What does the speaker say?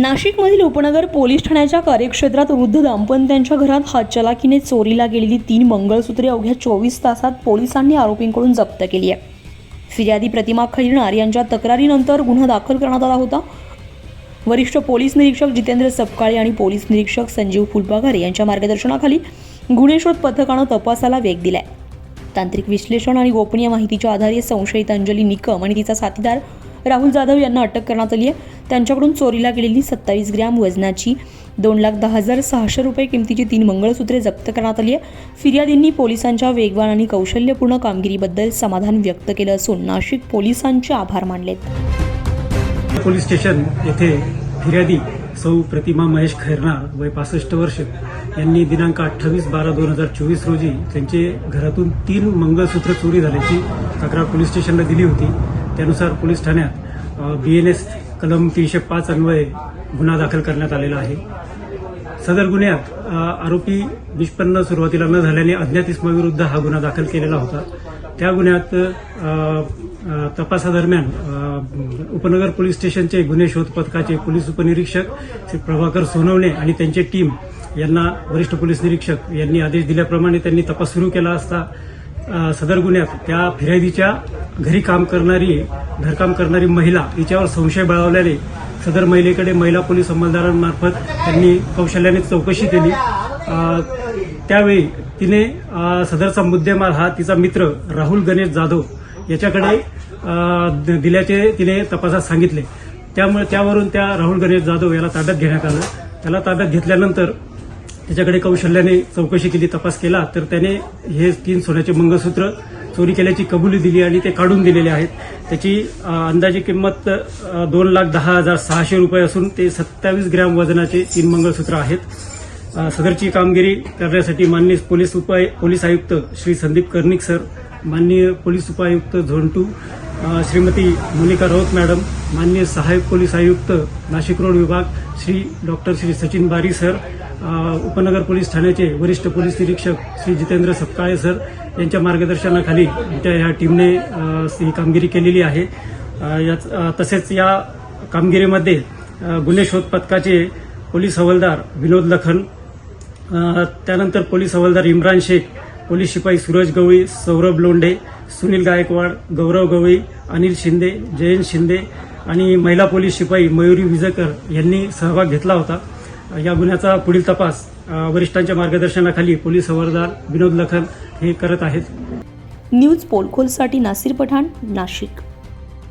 नाशिकमधील उपनगर पोलीस ठाण्याच्या कार्यक्षेत्रात वृद्ध दाम्पत्यांच्या घरात हातचलाकीने चोरीला गेलेली तीन मंगळसूत्रे अवघ्या चोवीस तासात पोलिसांनी आरोपींकडून जप्त केली आहे. फिर्यादी प्रतिमा खैरणार यांच्या तक्रारीनंतर गुन्हा दाखल करण्यात आला होता. वरिष्ठ पोलीस निरीक्षक जितेंद्र सपकाळे आणि पोलीस निरीक्षक संजीव फुलपाघर यांच्या मार्गदर्शनाखाली गुणेशोध पथकानं तपासाला वेग दिलाय. तांत्रिक विश्लेषण आणि गोपनीय माहितीच्या आधारे संशयित अंजली निकम आणि तिचा साथीदार राहुल जाधव यांना अटक करण्यात आली आहे. त्यांच्याकडून चोरीला गेलेली सत्तावीस ग्रॅम वजनाची दोन लाख दहा हजार सहाशे रुपये किमतीची तीन मंगळसूत्रे जप्त करण्यात आली आहे. फिर्यादींनी पोलिसांच्या वेगवान आणि कौशल्यपूर्ण कामगिरीबद्दल समाधान व्यक्त केलं असून नाशिक पोलिसांचे आभार मानलेत. पोलीस स्टेशन येथे फिर्यादी सौ प्रतिमा महेश खैरनार वय पासष्ट वर्ष यांनी दिनांक अठ्ठावीस बारा दोन हजार चोवीस रोजी त्यांचे घरातून तीन मंगळसूत्र चोरी झाल्याची तक्रार पोलीस स्टेशनला दिली होती. त्यानुसार पोलीस ठाण्यात बी एन एस कलम तीनशे पाच अन्वये गुन्हा दाखल करण्यात आलेला आहे. सदर गुन्ह्यात आरोपी निष्पन्न सुरुवातीला न झाल्याने अज्ञात इस्माविरुद्ध हा गुन्हा दाखल केलेला होता. त्या गुन्ह्यात तपासादरम्यान उपनगर पोलीस स्टेशनचे गुन्हे शोध पथकाचे पोलीस उपनिरीक्षक श्री प्रभाकर सोनवणे आणि त्यांची टीम यांना वरिष्ठ पोलीस निरीक्षक यांनी आदेश दिल्याप्रमाणे त्यांनी तपास सुरू केला असता सदर गुन्ह्यात. त्या फिर्यादीच्या घरी काम करणारी घरकाम करणारी महिला हिच्यावर संशय बळावल्याने सदर महिलेकडे महिला पोलीस अंमलदारांमार्फत त्यांनी कौशल्याने चौकशी केली. त्यावेळी तिने सदरचा मुद्देमाल हा तिचा मित्र राहुल गणेश जाधव याच्याकडे दिल्याचे तिने तपासात सांगितले. त्यामुळे त्यावरून त्या राहुल गणेश जाधव याला ताब्यात घेण्यात आलं. त्याला ताब्यात घेतल्यानंतर त्याच्याकडे कौशल्याने चौकशी केली तपास केला तर त्याने हे तीन सोन्याचे मंगळसूत्र चोरी केल्याची कबुली दिली आणि ते काढून दिलेले आहेत. त्याची अंदाजे किंमत दोन लाख दहा हजार सहाशे रुपये असून ते सत्तावीस ग्रॅम वजनाचे तीन मंगळसूत्र आहेत. सदरची कामगिरी करण्यासाठी माननीय पोलीस उपाय पोलीस आयुक्त श्री संदीप कर्णिक सर माननीय पोलीस उपायुक्त zone two Shrimati Monika Raut madam माननीय सहाय्यक पोलीस आयुक्त नाशिक रोड विभाग श्री डॉक्टर श्री सचिन बारी सर उपनगर पोलीस ठाण्याचे वरिष्ठ पोलीस निरीक्षक श्री जितेंद्र सपकाळे सर यांच्या मार्गदर्शनाखाली आमच्या ह्या टीमने ही कामगिरी केलेली आहे. याच तसेच या कामगिरीमध्ये गुन्हे शोध पथकाचे पोलीस हवालदार विनोद लखन त्यानंतर पोलीस हवालदार इम्रान शेख पोलीस शिपाई सूरज गवळी सौरभ लोंढे सुनील गायकवाड गौरव गवळी अनिल शिंदे जयंत शिंदे आणि महिला पोलीस शिपाई मयुरी विजकर यांनी सहभाग घेतला होता. या गुन्ह्याचा पुढील तपास वरिष्ठांच्या मार्गदर्शनाखाली पोलीस हवालदार विनोद लखन हे करत आहेत. न्यूज पोलखोलसाठी नासिर पठाण नाशिक.